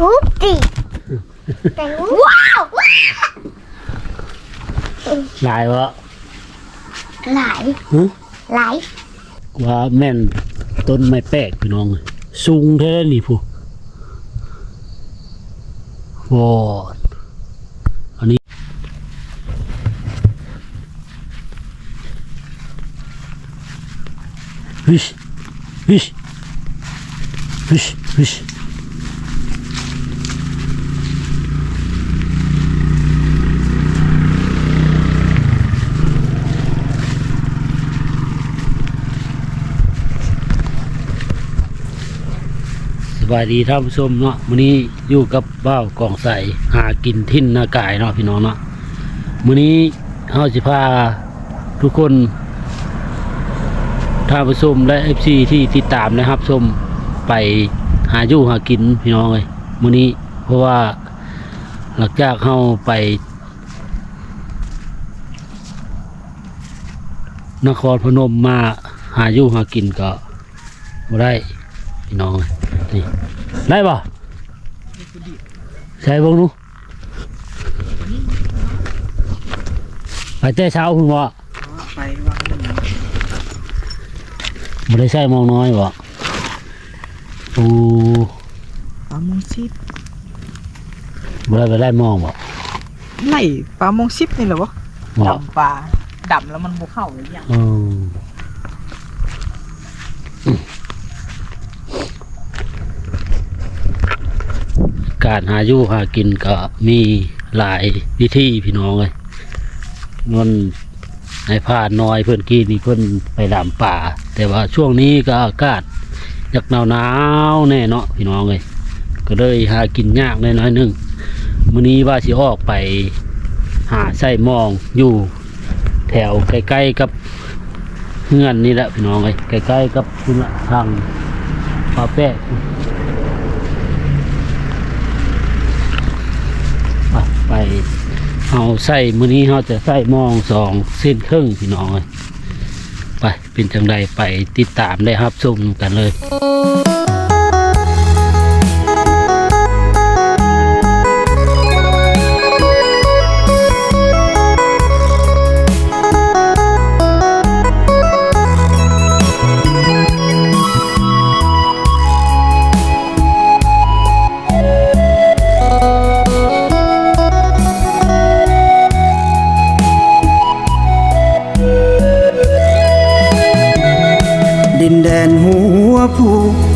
หูดิแต่งหูว้าวว้าวหลายวะหลายฮะหลายว่าแม่นต้นไม้แปลกพี่น้องสูงแท้นี่ผู้วอดอันนี้ฮิชฮิชฮิชฮิช บายดีท่านผู้ชมเนาะมื้อนี้อยู่กับบ้าวกองใสหากินทิ้นหน้ากายเนาะพี่น้องเนาะมื้อนี้เฮาสิพาทุกคนท่านผู้ชมและ FC ที่ติดตามนะครับชมไปหาอยู่หากินพี่น้องเลยมื้อนี้เพราะว่าหลังจากเฮาไปนครพนมมาหาอยู่หากินก็บ่ได้พี่น้องเอ้ย นี่ได้ป่ะใช่บ้างนู้ไปเต้เช้าคุณบ่ไปว่าหนึ่งบ่ได้ใช่มองน้อยบ่โอ้ปลาโมงซิปบ่ได้ไปได้มองบ่ไล่ปลาโมงซิปนี่เหรอวะบ่ดำปลาดำแล้วมันบวเข้าเลยอย่าง การหาอยู่หากินก็มีหลายวิธีพี่น้องเลยนนในผ่านน้อยเพื่อนกี้นี่เพื่อนไปดำป่า แต่ว่าช่วงนี้ก็อากาศอยากหนาวหนาวแน่เนาะพี่น้องเลยก็เลยหากินยากน้อยๆหนึงมื้อนี้ว่าสิออกไปหาไส้มองอยู่แถวใกล้ๆกับเฮือนนี่แหละพี่น้องเลยใกล้ๆกับคุณทางปาแปไป เอาใส่มื้อนี้เราจะใส่มองสองเส้นครึ่งพี่น้องเลยไปเป็นจังไดไปติดตามได้ครับชมกันเลย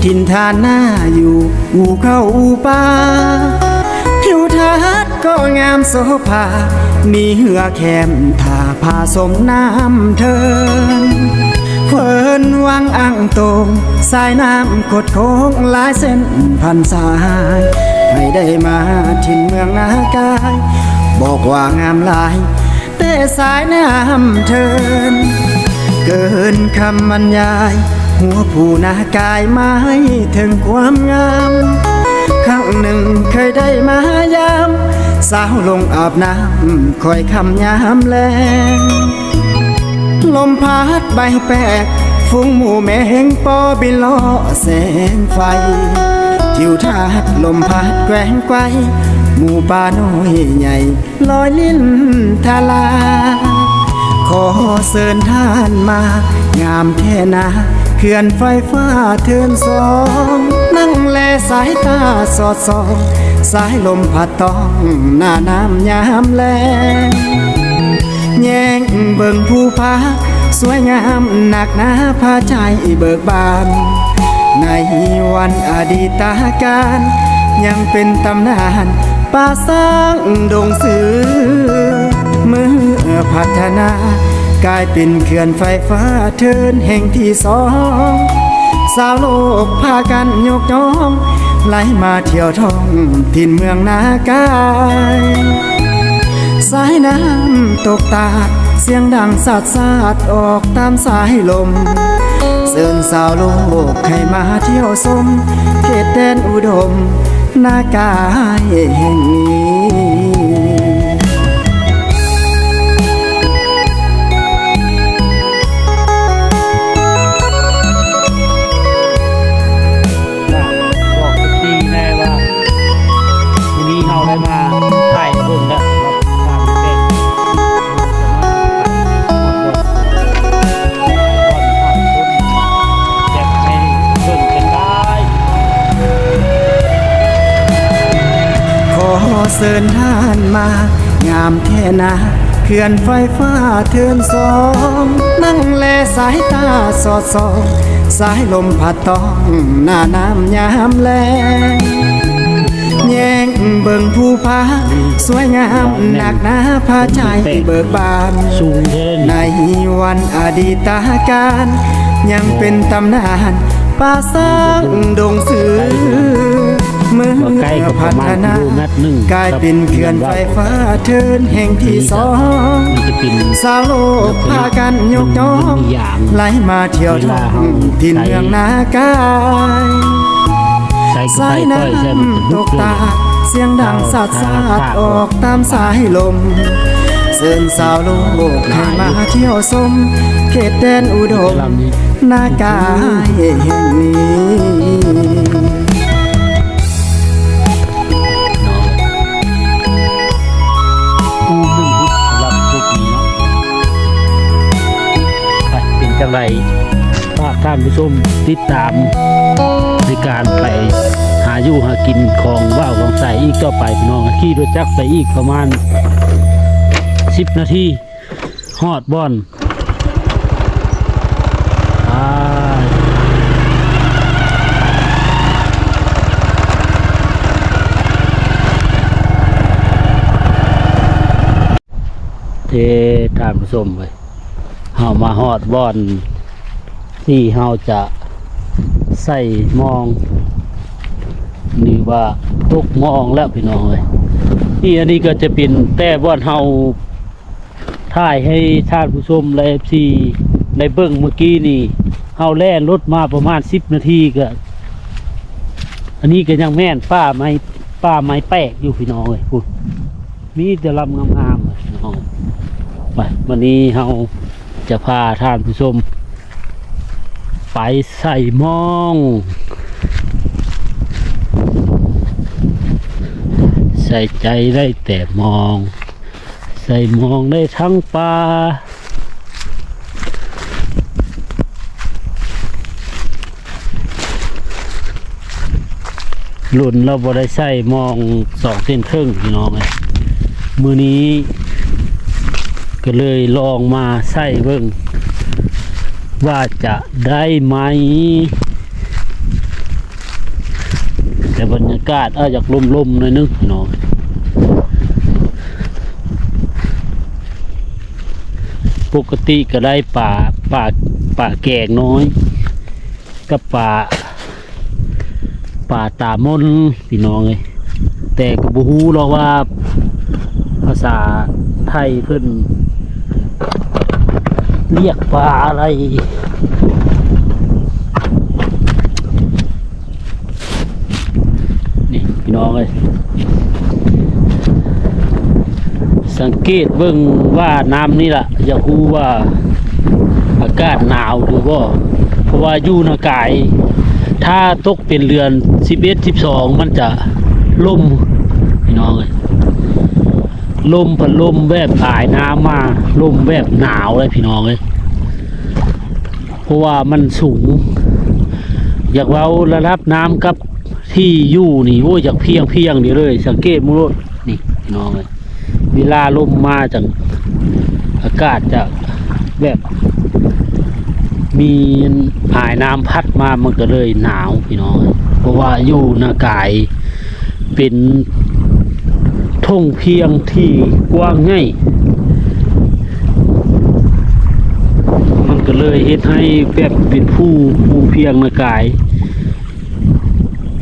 ผู้นทานหน้าอยู่อู่เข้าอูป่าทิวทัศน์ก็งามโสภา มีเหือแคมทาผาสมน้ำเทินเฟินวังอ่างตรงสายน้ำกดโค้งหลายเส้นพันสายไม่ได้มาถิ่นเมืองนากาย บอกว่างามหลาย แต่สายน้ำเทิน เกินคำบรรยาย หัวผู้นากายไม้ถึงความงาม ครั้งหนึ่งเคยได้มายาม สาวลงอาบน้ำคอยคำยามแลงลมพัดใบแปลกฟุ้งหมู่แมงปอบินล้อแสงไฟทิวทัศลมพัดแกว่งไกวหมู่ป่าน้อยใหญ่ลอยลิ้นทาลา ขอเสิญท่านมา งามแท่นา ขื่อนไฟฟ้าเทินสอง นั่งแลสายตาสอดส่องสายลมพัดต้องหน้าน้ำยามแลงแย่งเบิ่งผู้พาสวยงามหนักหนาพาใจเบิกบาน ในวันอดีตการ ยังเป็นตำนานป่าสร้างดงสือเมื่อพัฒนา กลายเป็นเขื่อนไฟฟ้าเทินแห่งที่สอง สาวโลกพากันยกย่องไหลมาเที่ยวท่องถิ่นเมืองนากายสายน้ำตกตาเสียงดังสาดสาดออกตามสายลมเสินสาวโลกให้มาเที่ยวชมเขตแดนอุดมนากายแห่งนี้ามแค่นาเขื่อนไฟฟ้าเทินสองนั่งแลสายตาสอดสองสายลมพัดต้องหน้าน้ำยามแลงแย่งเบิ่งผู้พาสวยงามหนักหนาพาใจเบิกบาน ในวันอดีตการ ยังเป็นตำนานป่าสร้างดงสือ อบ่ใกล้กับปพัระมาณฒนากลเมตรหกลายเป็นเขื่อนไฟฟ้าเทินแห่งที่สองสาวโลกพากันยกย่องไหลมาเที่ยวท่องทินเมืองนากายสายน้ำตกตาเสียงดังสาดสาดออกตามสายลมเสินสาวโลกให้มาเที่ยวชมเขตแดนอุดมลำนี้นากายแห่งนี้ จังไรฝากท่านผู้ชมติดตามในการไปหาอยู่หากินของว่าวของใสอีกต่อไปพี่น้องขี่รถจักรไปอีกประมาณสิบนาทีฮอดบอนเททานผู้ชมไป เฮามาฮอดบอน ที่เฮาจะใส่มองนี่ว่าตุกมองแล้วพี่น้องเลยนี่อันนี้ก็จะเป็นแต่บอนเฮาถ่ายให้ท่านผู้ชมและซีในเบิ้องเมื่อกี้นี่เฮาแล่นรถมาประมาณสิบนาทีก็อันนี้ก็ยังแม่นป้าไม้ป้าไม้แปลกอยู่พี่น้องเลยพูดมีแต่ลำงามๆเลยน้องไปวันนี้เฮา จะพาท่านผู้ชม ไปใส่มอง ใส่ใจได้แต่มอง ใส่มองได้ทั้งป่าหลุนเราบ่ได้ใส่มองสองเส้นครึ่งพี่น้องเลยมือนี้ ก็เลยลองมาใส่เบิ่งว่าจะได้ไหม แต่บรรยากาศอาจจะลมๆหน่อยนึงพี่น้องปกติก็ได้ป่าป่าป่าแกงน้อย กับป่า ป่าตามนพี่น้องเลยแต่ก็บ่ฮู้หรอกว่าภาษาไทยเพิ่อน เรียกปลาอะไรนี่พี่น้องเลยสังเกตเบิ่งว่าน้ำนี่ล่ะอย่าคูว่าอากาศหนาวหรือว่าเพราะว่าอยู่นากาย ถ้าตกเป็นเรือน11 12มันจะล่มพี่น้องเลยลมพัดลมแบบอายน้ำมาลมแบบหนาวเลยพี่น้องเลย เพราะว่ามันสูง อยากเว้าระดับน้ำกับที่อยู่นี่โอ้ยอยากเพียงเพียงนี่เลย สังเกตมุรดนี่พี่น้องเลยเวลาลมมาจังอากาศจะแบบ มีหายน้ำพัดมามันก็เลยหนาวพี่น้องเอ้ยเพราะว่าอยู่นากายเป็นท่งเพียงที่กว้างง่าย มันก็ เลยเฮ็ดให้แบบเป็นผู้ผู้เพียงในกาย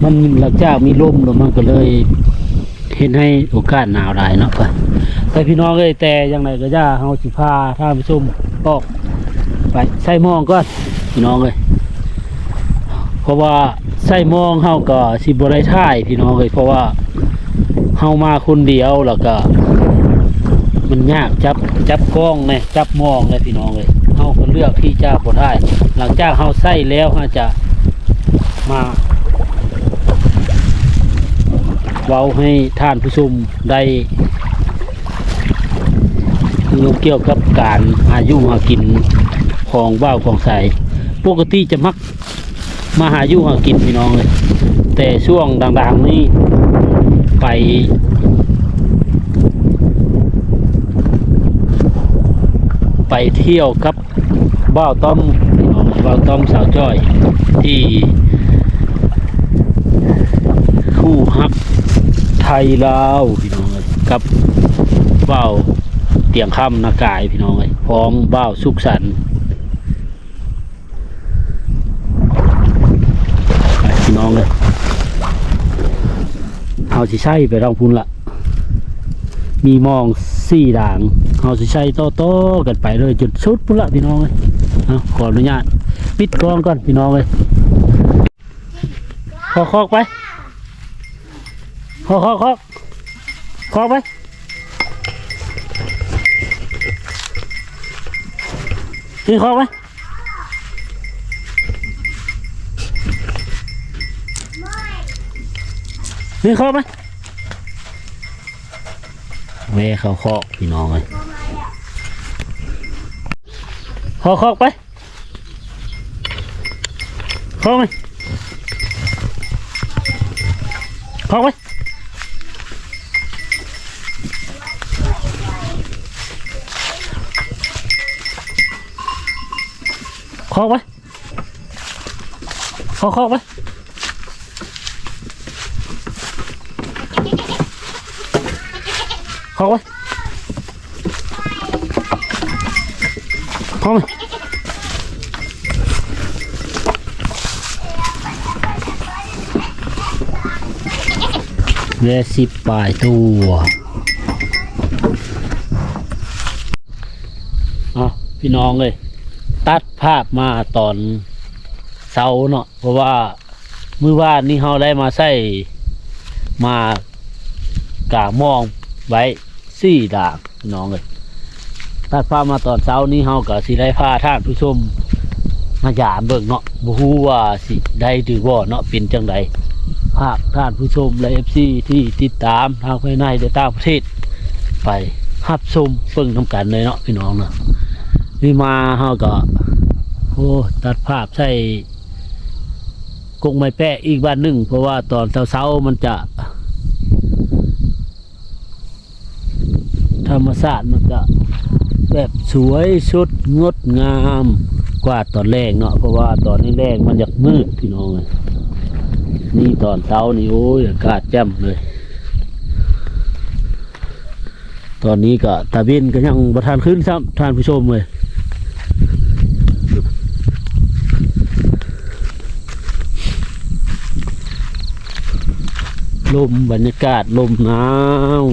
มันหลังจากมีลมแล้วมันก็เลยเห็นให้โอกาสหนาวได้เนาะไปแต่พี่น้องเอ้ยแต่อย่างไรก็ย่าเฮาสิพาท่านผู้ชมออกไปใส่มองก่อนพี่น้องเอ้ยเพราะว่าใส่มองเฮาก็สิบ่ได้ท่ายพี่น้องเอ้ยเพราะว่าเฮามาคนเดียวแล้วก็ มันยากจับจับกล้องเนี่ยจับมองเลยพี่น้องเลย เฮาก็เลือกที่จะบ่ได้ หลังจากเฮาใส่แล้วเฮาจะมาเว้าให้ท่านผู้ชมได้รู้เกี่ยวกับการอายุหากินของว่าวของใสปกติจะมักมาหาอยู่หากินพี่น้องเลยแต่ช่วงดังๆนี้ไป ไปเที่ยวกับบ้าวต้อมบ้าวต้อมสาวจ้อย ที่คู่ฮักไทยลาวพี่น้องเอ้ยกับบ้าวเตียงค่ำนากายพี่น้องเอ้ยพร้อมบ้าวสุขสันต์พี่น้องเลยเอาสิใช่ไปทางพุ่นละมีมองสี่ด่าง เอาสิใช่โต้ๆกันไปเลยจุดชุดพุ่นละพี่น้องเลยเอาขออนุญาตปิดกล้องก่อนพี่น้องเลยขอคอกไปคอกคอกคอกคอกไปนี่คอกไปนี่คอกไปเว้เขาคอกพี่น้องเลย คอคอกไปคอกไปคอกไปคอกไว้คอกคอกไว้คอกไว้ค อกไว้เรือสิบปลายตัวอะพี่น้องเลย ตัดภาพมาตอนเสาร์เนาะเพราะว่ามือว่านนี่เราได้มาใส่มากางมองไว้สี่ด่างพี่น้องเลย ตัดภาพมาตอนเสานี้เราก็สิได้พาท่านผู้ชมมาหยามเบิ่งเนาะบ่ฮู้ว่าสิได้หรือบ่เนาะเป็นจังไดภาคท่านผู้ชมและ FC ที่ติดตามทางภายในและต่างประเทศ ไปรับชมเบิ่งนํกันเลยเนาะพี่น้องเนาะนี่มาเฮาก็โอ้ตัดภาพใส่กงไม้แปะอีกบ้านหนึ่งเพราะว่าตอนเช้าๆมันจะ ธรรมชาติมันจะ แบบสวยชุดงดงามกว่าตอนแรกเนาะเพราะว่าตอนแรกมันอยากมืดพี่น้องเลยนี่ตอนเช้านี่โอ้ยอากาศแจ่มเลย ตอนนี้ก็ตาบินก็ยังประทานขึ้นซ้ำท่านผู้ชมเลยลมบรรยากาศลมหนาว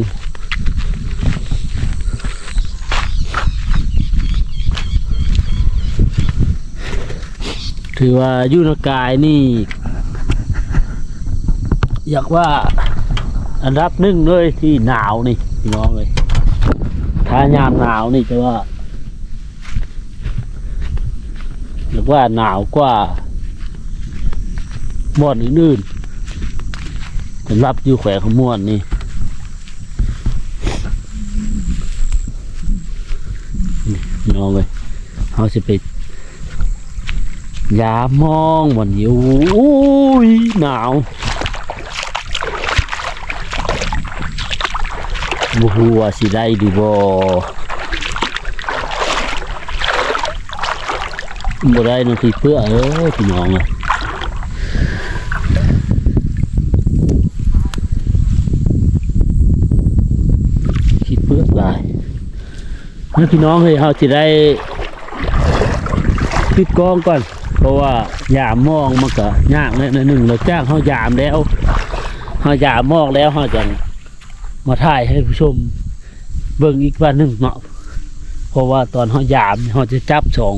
ถือว่ายุนกายนี่ อยากว่าอันดับหนึ่งเลยที่หนาวนี่พี่น้องเลยถ้ายามหนาวนี่จะว่าเรียกว่าหนาวกว่าบ่อนอื่นๆสำหรับอยู่แขวงขมวนนี่นี่พี่น้องเลยเขาจะไป อย่ามองวันนี้โอ้ยหนาวบูฮูว่าสิได้ดีบ่บ่ได้นาทีเพื่อเออพี่น้องเลยคิดเพื่อลายนั่นพี่น้องเฮ้ยเขาจะได้ปิดกองก่อน เพราะว่ายามมองมันก็ยากแน่หนึ่งเราจ้างเขายามแล้วเขายามมองแล้วเขาจะมาถ่ายให้ผู้ชม เบิ่งอีกวันหนึ่งเนาะเพราะว่าตอนเขายามเขาจะจับสอง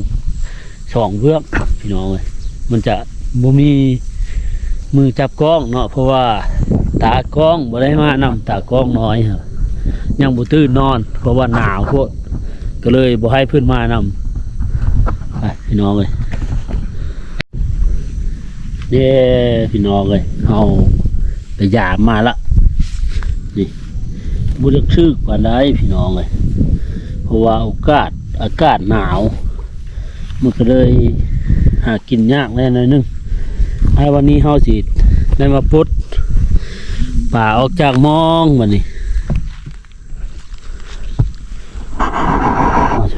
สองเบื้องพี่น้องเลยมันจะบ่มีมือจับกล้องเนาะเพราะว่าตากล้องบ่ได้มานำตากล้องน้อยครับยังบ่ตื่นนอน เพราะว่าหนาวโพดก็เลยบ่ให้เพื่อนมานำไปพี่น้องเลย เย้พี่น้องเลยเอาไปยามมาละนี่บุญชึกกว่าได้พี่น้องเลยเพราะว่าโอกาสอากาศหนาว มันก็เลยหากินยากแน่นอยนึงไอ้วันนี้เฮาสิได้มาปลดป่าออกจากมองวันนี้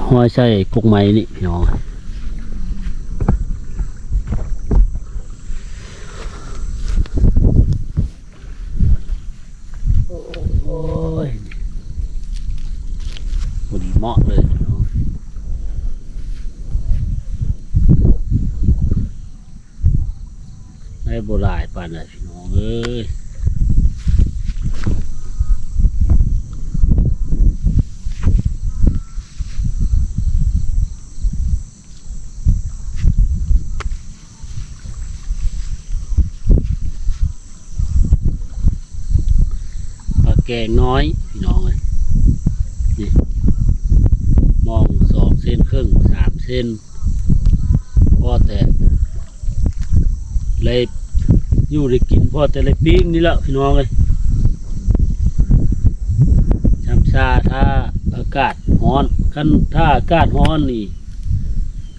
หห้อยใส่กุกไม้นี่พี่น้องโอ้ยพอดีเหมาะเลยพี่น้อง ได้โบราณปานเลยพี่น้องเอ้ยปลาแกงน้อย พี่น้องเลยนี่มองสองเส้นครึ่งสามเส้นพ่อแต่เลย อยู่ได้กินพ่อแต่ลยปิ้งนี่แหละพี่น้องเลยจำชาถ้าอากาศร้อนกันถ้าอากาศร้อนนี่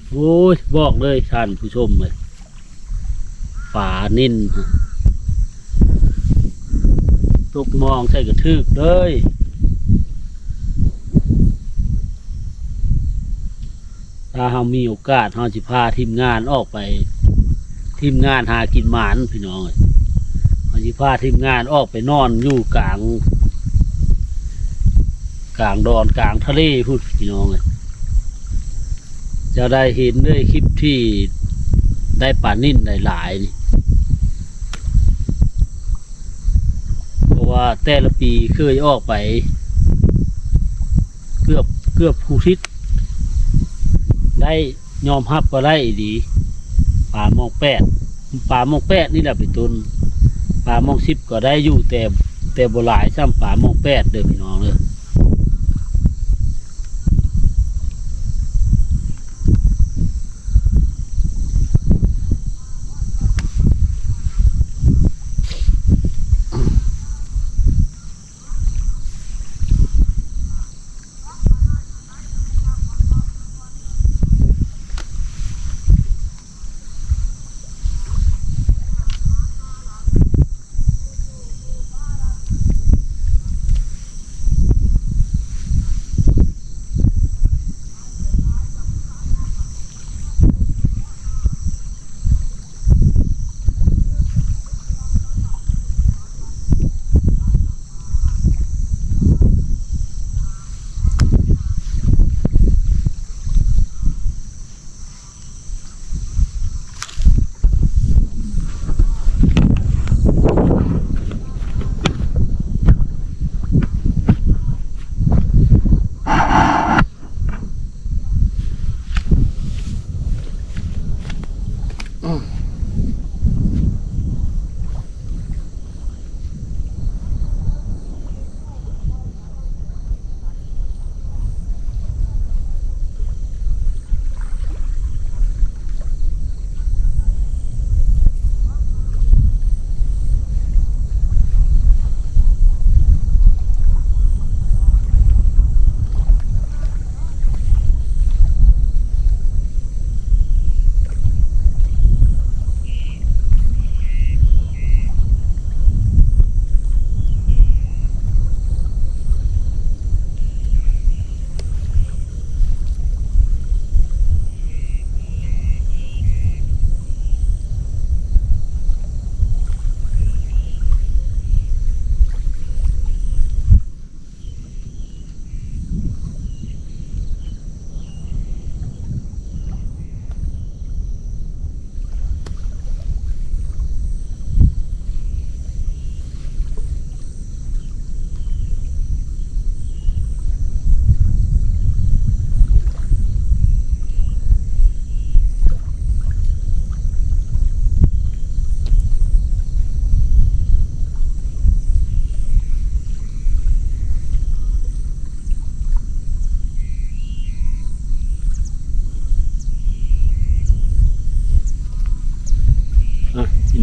โอ้ยบอกเลยท่านผู้ชมเลยป่านิ่นตกมองใส่กระทึกเลยถ้าเรามีโอกาสเราจะพาทีมงานออกไป ทีมงานหากินหมานพี่น้องเอ้ยเราจะพาทีมงานออกไปนอนอยู่กลาง กลางดอนกลางทะเลพูดพี่น้องเลยจะได้เห็นด้วยคลิปที่ได้ป่านิ่นหลายๆนี่เพราะว่าแต่ละปีเคยออกไป เกือบเกือบผู้ทิศได้ยอมรับก็ได้ดี ป่ามองแปดป่ามองแปดนี่แหละพี่ตุนป่ามองสิบก็ได้อยู่แต่แต่โบราณซ้ำป่ามองแปดเด้อพี่น้องเลย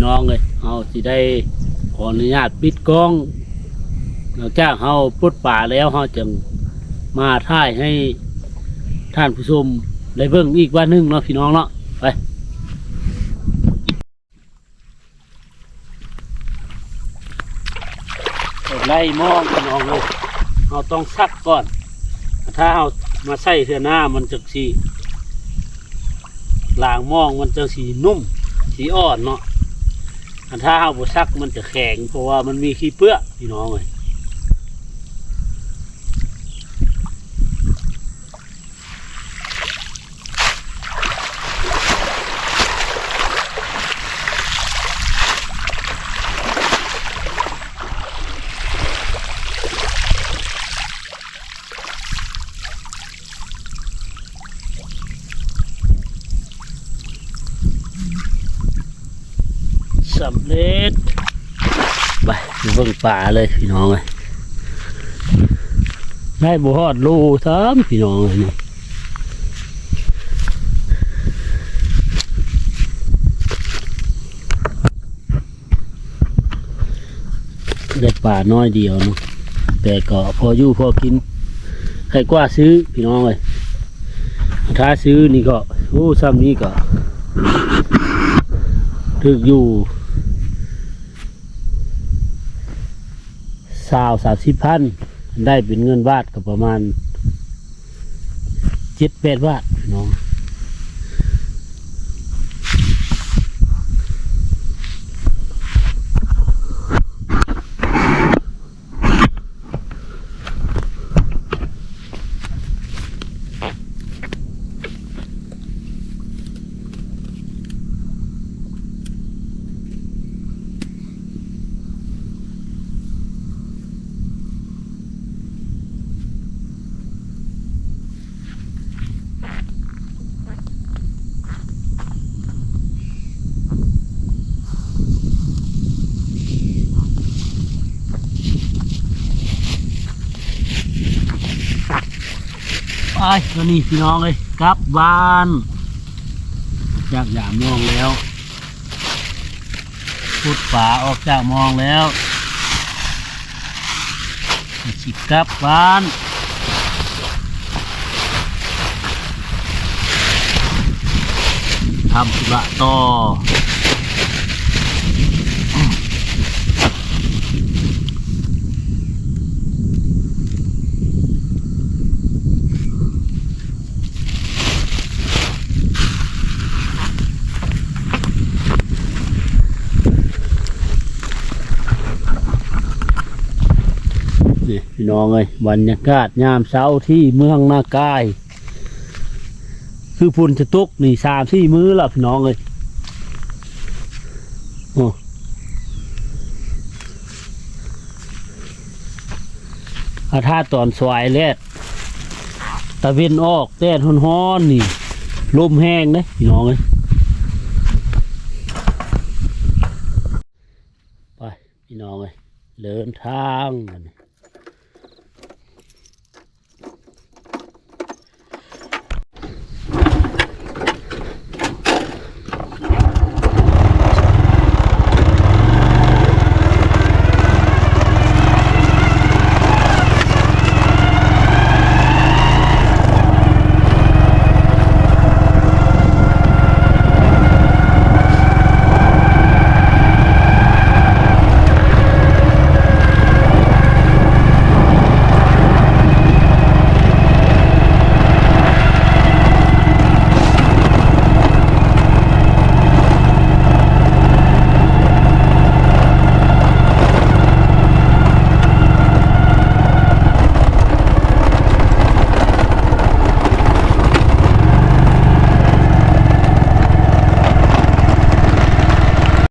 น้องเลยเอาสิได้ขออนุญาตปิดกล้องหลังจากเฮาปลดป่าแล้วเฮาจึงมาท่ายให้ท่านผู้ชมได้เบิ่งอีกว่าหนึงเนาะพี่น้องเนาะไปไล่มองพี่น้องเลยเราต้องซักก่อน ถ้าเรามาใส่เทือหน้ามันจังสีลางมองมันจังสีนุ่ม สีอ่อนเนาะ ถ้าเอาบซักมันจะแข็งเพราะว่ามันมีขี้เปื้อพี่น้องเลย สำเร็จ ไปดูเบิ่งป่าเลยพี่น้องเลยได้บุหอดรูทั้งพี่น้องเลยนี่ได้ป่าน้อยเดียวเนาะแต่ก็พออยู่พอกินใครกว่าซื้อพี่น้องเลยถ้าซื้อนี่ก็โอ้ซ้ำนี้ก็ถึกอยู่ สาวสามสิบพันได้เป็นเงินบาทก็ประมาณเจ็ดแปดบาท ไปตัวนี้พี่น้องเลยกลับบ้านจากยามมองแล้วพุดฝาออกจากมองแล้วสิกลับบ้านทำธุระต่อ นี่พี่น้องเลยบรรยากาศยามเช้าที่เมืองนากาย คือพุ่นจะตกนี่สามสี่มื้อละพี่น้องเลยโอ้อาถ้าตอนสวายแลดตะเวนออกแดดฮ้อนๆนี่ลมแห้งเลยพี่น้องเลยไปพี่น้องเลยเดินทางกัน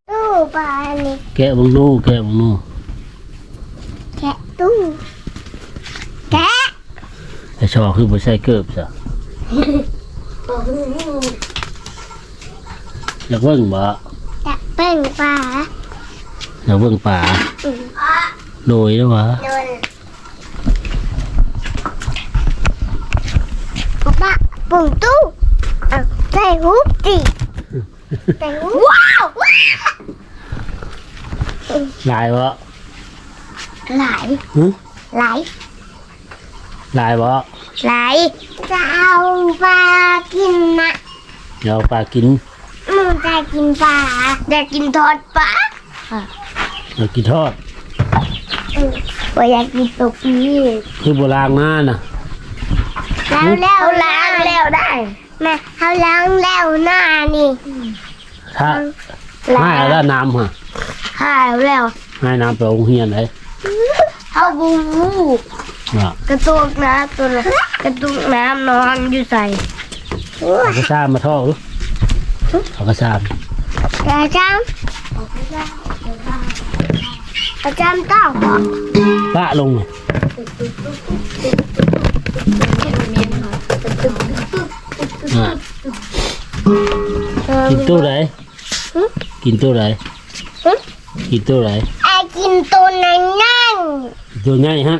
ตู้ปลานี่ แกะ บังโน่แกะบังโน่แกะตู้แกะไอชอคือบ่ใส่เกิบซะอยากเบิ่งบ่จะเป็นปลาอยากเบิ่งป่าอืมโดยแล้ววะโดนปลาปุ่มตู้เอาใส่หุบดิใส่หุบว้าว ว้าวลายวะไหลหึไหลลายวะไหลจะเอาปลากินนะเดี๋ยวเอาปลากินมึงจะกินปลาจะกินทอดปลาเอากินทอดอืมว่าอยากกินตุกนี้คือโบราณมาน่ะล้างแล้วล้างแล้วได้แม่เขาล้างแล้วหน้านี่ถ้าให้เอาแล้วน้ำฮะ หายแล้วให้น้ำไปโรงเรียนเลยเขาบูบูอะกระตุกน้ำตัวละกระตุกน้ำนอนอยู่ใส่เอากระชามมาทอดดูเอากระชามอาจารย์อาจารย์ต้องปะลงน่ะอะกินตู้ไหนกินตู้ไหน กินตู้ไหนไอ้กินตัวนั้นนั่นตัวใหญ่ฮะ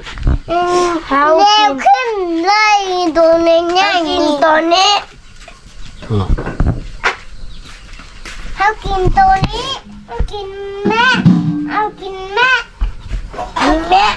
เร็วขึ้นเลยตัวนั้นนั่นกินตัวนี้อะเขากินตัวนี้เขากินแม่เอากินแม่กินแม่